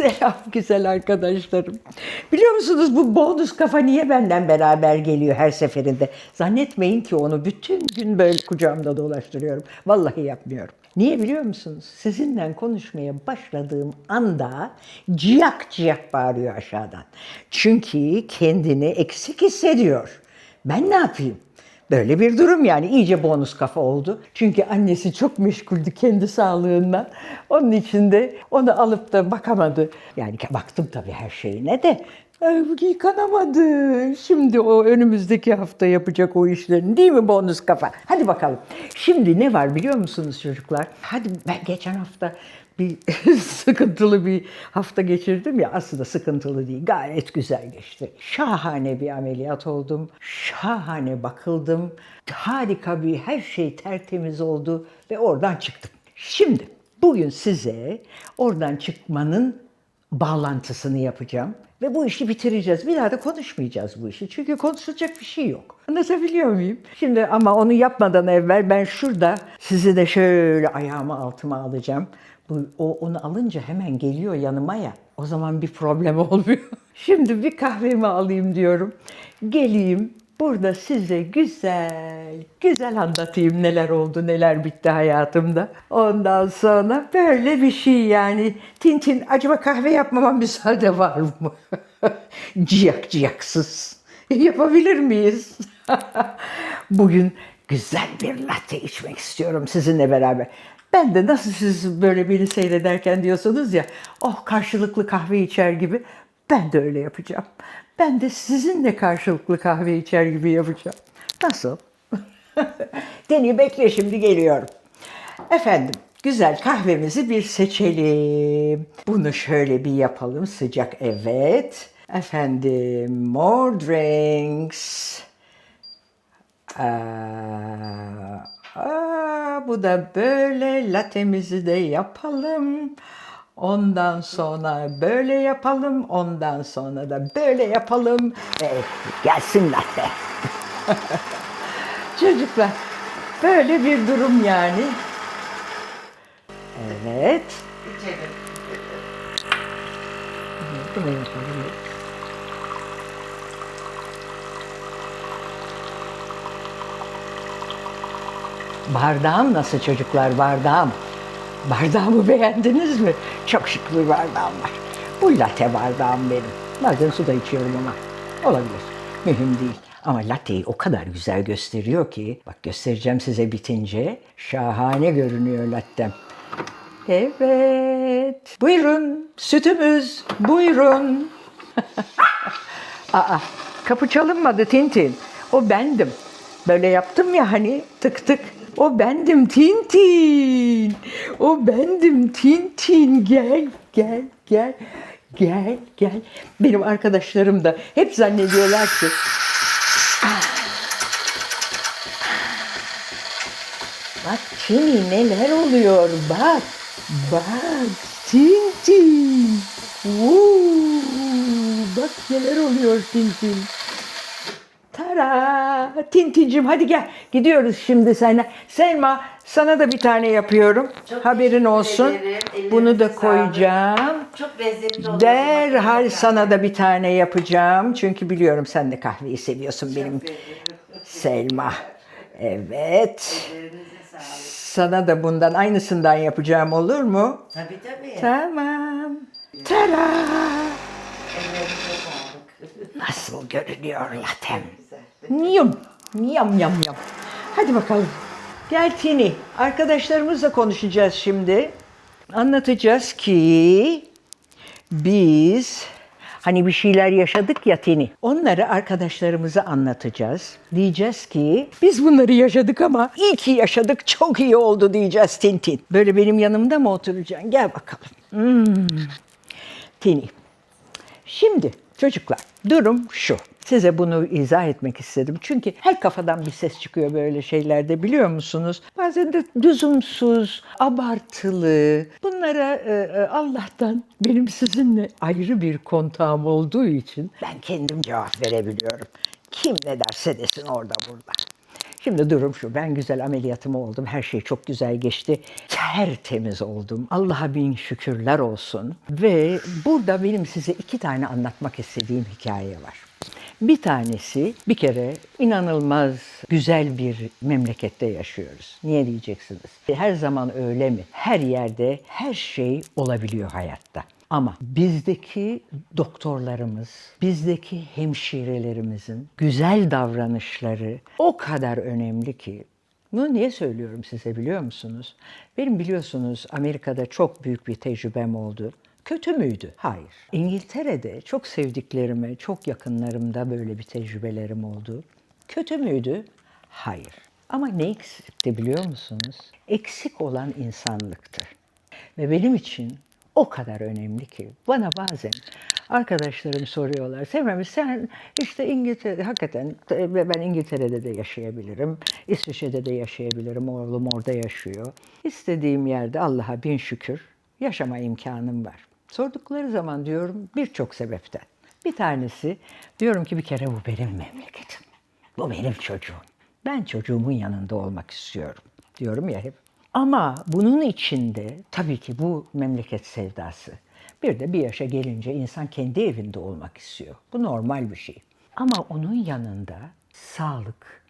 Selam güzel arkadaşlarım. Biliyor musunuz bu bonus kafa niye benden beraber geliyor her seferinde? Zannetmeyin ki onu bütün gün böyle kucağımda dolaştırıyorum. Vallahi yapmıyorum. Niye biliyor musunuz? Sizinle konuşmaya başladığım anda ciyak ciyak bağırıyor aşağıdan. Çünkü kendini eksik hissediyor. Ben ne yapayım? Böyle bir durum yani iyice bonus kafa oldu. Çünkü annesi çok meşguldü kendi sağlığından. Onun için de onu alıp da bakamadı. Yani baktım tabii her şeyine de yıkanamadı. Şimdi o önümüzdeki hafta yapacak o işlerini değil mi bonus kafa? Hadi bakalım. Şimdi ne var biliyor musunuz çocuklar? Hadi ben geçen hafta bir sıkıntılı bir hafta geçirdim ya aslında sıkıntılı değil gayet güzel geçti. Şahane bir ameliyat oldum. Şahane bakıldım. Harika bir her şey tertemiz oldu ve oradan çıktım. Şimdi bugün size oradan çıkmanın bağlantısını yapacağım. Ve bu işi bitireceğiz. Bir daha da konuşmayacağız bu işi. Çünkü konuşulacak bir şey yok. Anlatabiliyor muyum? Şimdi ama onu yapmadan evvel ben şurada sizi de şöyle ayağımı altıma alacağım. Bu, o, onu alınca hemen geliyor yanıma ya. O zaman bir problem olmuyor. Şimdi bir kahvemi alayım diyorum. Geleyim burada size güzel, güzel anlatayım neler oldu, neler bitti hayatımda. Ondan sonra böyle bir şey yani. Tintin acaba kahve yapmama müsaade var mı? ciyak ciyaksız. Yapabilir miyiz? Bugün güzel bir latte içmek istiyorum sizinle beraber. Ben de nasıl siz böyle beni seyrederken diyorsunuz ya, oh karşılıklı kahve içer gibi ben de öyle yapacağım. Ben de sizinle karşılıklı kahve içer gibi yapacağım. Nasıl? Deni bekle şimdi geliyorum. Efendim güzel kahvemizi bir seçelim. Bunu şöyle bir yapalım sıcak evet. Efendim more drinks. Aa, aa, bu da böyle latemizi de yapalım. Ondan sonra böyle yapalım. Ondan sonra da böyle yapalım. Evet, gelsin latte. Çocuklar böyle bir durum yani. Evet. Bunu yapalım. Bardağım nasıl çocuklar bardağım? Bardağımı beğendiniz mi? Çok şık bir bardağım var. Bu latte bardağım benim. Bazen su da içiyorum ama olabilir. Mühim değil. Ama latteyi o kadar güzel gösteriyor ki, bak göstereceğim size bitince, şahane görünüyor lattem. Evet. Buyurun, sütümüz, buyurun. Aa, kapı çalınmadı Tintin. O bendim. Böyle yaptım ya hani tık tık. O bendim Tintin. O bendim Tintin. Gel, gel, gel. Gel, gel. Benim arkadaşlarım da hep zannediyorlar ki Bak Tini neler oluyor bak. Bak Tintin. Vuu, bak neler oluyor Tintin. Tara! Tintincim hadi gel. Gidiyoruz şimdi sana. Selma sana da bir tane yapıyorum. Çok Haberin olsun. ederim. Bunu da koyacağım. Çok lezzetli. Derhal sana da bir tane yapacağım. Çünkü biliyorum sen de kahveyi seviyorsun benim Selma. Evet. Sana da bundan aynısından yapacağım olur mu? Tabii tabii. Tamam. Tada! Nasıl görünüyor latem? Güzel. Yum, yam yam yam. Hadi bakalım. Gel Tini. Arkadaşlarımızla konuşacağız şimdi. Anlatacağız ki biz hani bir şeyler yaşadık ya Tini. Onları arkadaşlarımıza anlatacağız. Diyeceğiz ki biz bunları yaşadık ama iyi ki yaşadık çok iyi oldu diyeceğiz Tintin. Böyle benim yanımda mı oturacaksın? Gel bakalım. Hmm. Tini. Şimdi çocuklar durum şu. Size bunu izah etmek istedim. Çünkü her kafadan bir ses çıkıyor böyle şeylerde biliyor musunuz? Bazen de lüzumsuz, abartılı. Bunlara e, e, Allah'tan benim sizinle ayrı bir kontağım olduğu için ben kendim cevap verebiliyorum. Kim ne derse desin orada burada. Şimdi durum şu, ben güzel ameliyatımı oldum, her şey çok güzel geçti, tertemiz oldum. Allah'a bin şükürler olsun. Ve burada benim size iki tane anlatmak istediğim hikaye var. Bir tanesi bir kere inanılmaz güzel bir memlekette yaşıyoruz. Niye diyeceksiniz? Her zaman öyle mi? Her yerde her şey olabiliyor hayatta. Ama bizdeki doktorlarımız, bizdeki hemşirelerimizin güzel davranışları o kadar önemli ki bunu niye söylüyorum size biliyor musunuz? Benim biliyorsunuz Amerika'da çok büyük bir tecrübem oldu. Kötü müydü? Hayır. İngiltere'de çok sevdiklerime, çok yakınlarımda böyle bir tecrübelerim oldu. Kötü müydü? Hayır. Ama ne eksikti biliyor musunuz? Eksik olan insanlıktır. Ve benim için o kadar önemli ki bana bazen arkadaşlarım soruyorlar. Semra sen işte İngiltere, hakikaten e, ben İngiltere'de de yaşayabilirim. İsviçre'de de yaşayabilirim. Oğlum orada yaşıyor. İstediğim yerde Allah'a bin şükür yaşama imkanım var. Sordukları zaman diyorum birçok sebepten. Bir tanesi diyorum ki bir kere bu benim memleketim. Bu benim çocuğum. Ben çocuğumun yanında olmak istiyorum diyorum ya hep. Ama bunun içinde tabii ki bu memleket sevdası. Bir de bir yaşa gelince insan kendi evinde olmak istiyor. Bu normal bir şey. Ama onun yanında sağlık,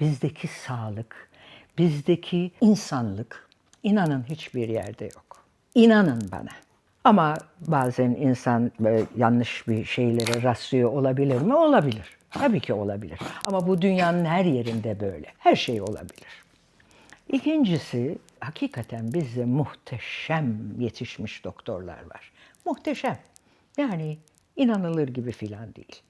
bizdeki sağlık, bizdeki insanlık inanın hiçbir yerde yok. İnanın bana. Ama bazen insan böyle yanlış bir şeylere rastlıyor olabilir mi? Olabilir. Tabii ki olabilir. Ama bu dünyanın her yerinde böyle. Her şey olabilir. İkincisi hakikaten bizde muhteşem yetişmiş doktorlar var. Muhteşem. Yani inanılır gibi filan değil.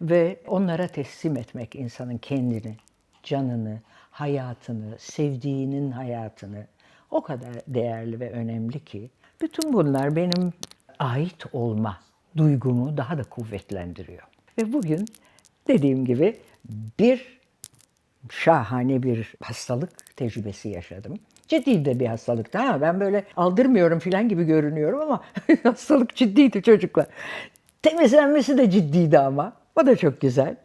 Ve onlara teslim etmek insanın kendini, canını, hayatını, sevdiğinin hayatını o kadar değerli ve önemli ki bütün bunlar benim ait olma duygumu daha da kuvvetlendiriyor. Ve bugün dediğim gibi bir şahane bir hastalık tecrübesi yaşadım. Ciddi de bir hastalıktı. Ha, ben böyle aldırmıyorum falan gibi görünüyorum ama hastalık ciddiydi çocuklar. Temizlenmesi de ciddiydi ama. O da çok güzel.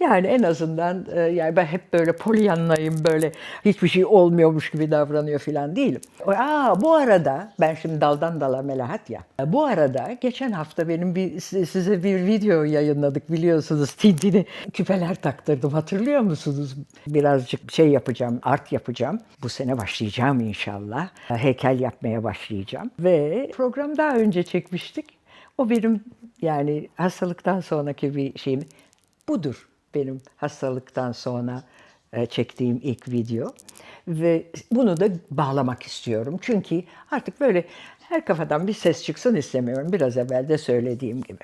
Yani en azından e, yani ben hep böyle polyanlayım böyle hiçbir şey olmuyormuş gibi davranıyor falan değilim. Aa bu arada ben şimdi daldan dala melahat ya. Bu arada geçen hafta benim bir size bir video yayınladık biliyorsunuz. Tintini küpeler taktırdım hatırlıyor musunuz? Birazcık şey yapacağım, art yapacağım. Bu sene başlayacağım inşallah. Heykel yapmaya başlayacağım. Ve program daha önce çekmiştik. O benim yani hastalıktan sonraki bir şeyim. Budur benim hastalıktan sonra e, çektiğim ilk video. Ve bunu da bağlamak istiyorum. Çünkü artık böyle her kafadan bir ses çıksın istemiyorum. Biraz evvel de söylediğim gibi.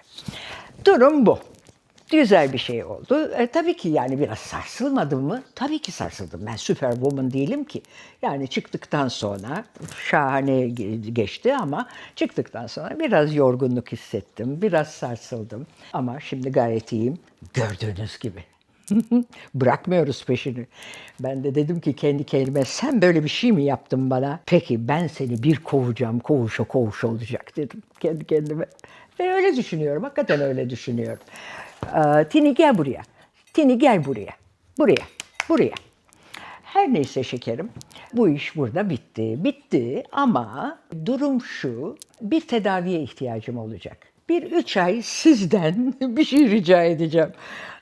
Durum bu. Güzel bir şey oldu. E, tabii ki yani biraz sarsılmadım mı? Tabii ki sarsıldım. Ben superwoman değilim ki. Yani çıktıktan sonra şahane ge- geçti ama çıktıktan sonra biraz yorgunluk hissettim. Biraz sarsıldım. Ama şimdi gayet iyiyim. Gördüğünüz gibi. Bırakmıyoruz peşini. Ben de dedim ki kendi kendime sen böyle bir şey mi yaptın bana? Peki ben seni bir kovacağım, kovuşa kovuşa olacak dedim kendi kendime. Ve öyle düşünüyorum, hakikaten öyle düşünüyorum. Ee, Tini gel buraya. Tini gel buraya. Buraya, buraya. Her neyse şekerim, bu iş burada bitti. Bitti ama durum şu, bir tedaviye ihtiyacım olacak. Bir üç ay sizden bir şey rica edeceğim.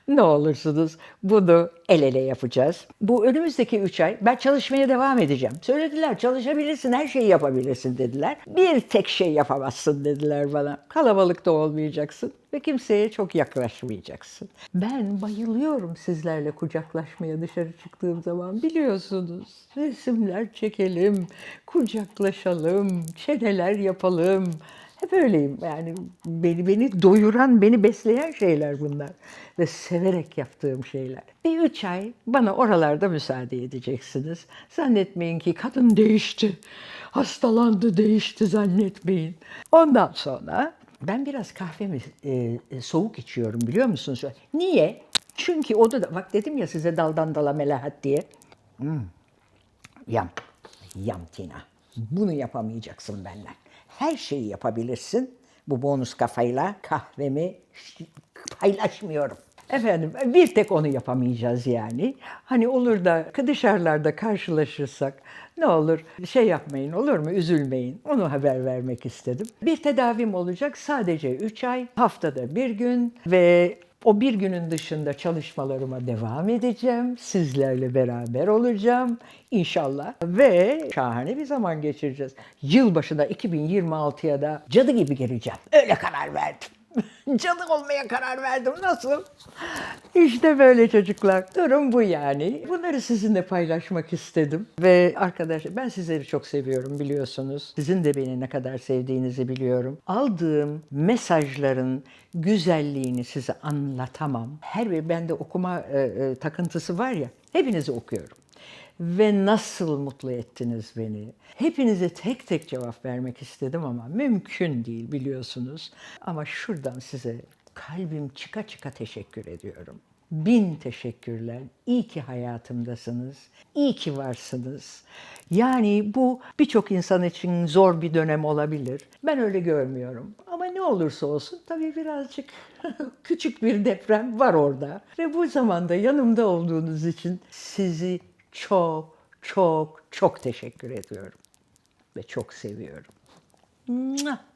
Ne olursunuz bunu el ele yapacağız. Bu önümüzdeki üç ay ben çalışmaya devam edeceğim. Söylediler çalışabilirsin, her şeyi yapabilirsin dediler. Bir tek şey yapamazsın dediler bana. Kalabalıkta olmayacaksın ve kimseye çok yaklaşmayacaksın. Ben bayılıyorum sizlerle kucaklaşmaya dışarı çıktığım zaman biliyorsunuz. Resimler çekelim, kucaklaşalım, çeneler yapalım. Hep öyleyim yani beni beni doyuran, beni besleyen şeyler bunlar ve severek yaptığım şeyler. Bir üç ay bana oralarda müsaade edeceksiniz. Zannetmeyin ki kadın değişti, hastalandı, değişti zannetmeyin. Ondan sonra ben biraz kahvemi e, e, soğuk içiyorum biliyor musunuz? Niye? Çünkü o da bak dedim ya size daldan dala melahat diye. Yam. Yam Tina. Bunu yapamayacaksın benden. Her şeyi yapabilirsin. Bu bonus kafayla kahvemi paylaşmıyorum. Efendim bir tek onu yapamayacağız yani. Hani olur da dışarılarda karşılaşırsak ne olur şey yapmayın olur mu üzülmeyin. Onu haber vermek istedim. Bir tedavim olacak sadece 3 ay haftada bir gün ve o bir günün dışında çalışmalarıma devam edeceğim. Sizlerle beraber olacağım inşallah. Ve şahane bir zaman geçireceğiz. Yılbaşında 2026'ya da cadı gibi geleceğim. Öyle karar verdim. Cadı olmaya karar verdim. Nasıl? İşte böyle çocuklar. Durum bu yani. Bunları sizinle paylaşmak istedim. Ve arkadaşlar ben sizleri çok seviyorum biliyorsunuz. Sizin de beni ne kadar sevdiğinizi biliyorum. Aldığım mesajların güzelliğini size anlatamam. Her bir bende okuma e, e, takıntısı var ya. Hepinizi okuyorum ve nasıl mutlu ettiniz beni. Hepinize tek tek cevap vermek istedim ama mümkün değil biliyorsunuz. Ama şuradan size kalbim çıka çıka teşekkür ediyorum. Bin teşekkürler. İyi ki hayatımdasınız. İyi ki varsınız. Yani bu birçok insan için zor bir dönem olabilir. Ben öyle görmüyorum. Ama ne olursa olsun tabii birazcık küçük bir deprem var orada. Ve bu zamanda yanımda olduğunuz için sizi çok çok çok teşekkür ediyorum ve çok seviyorum. Mua!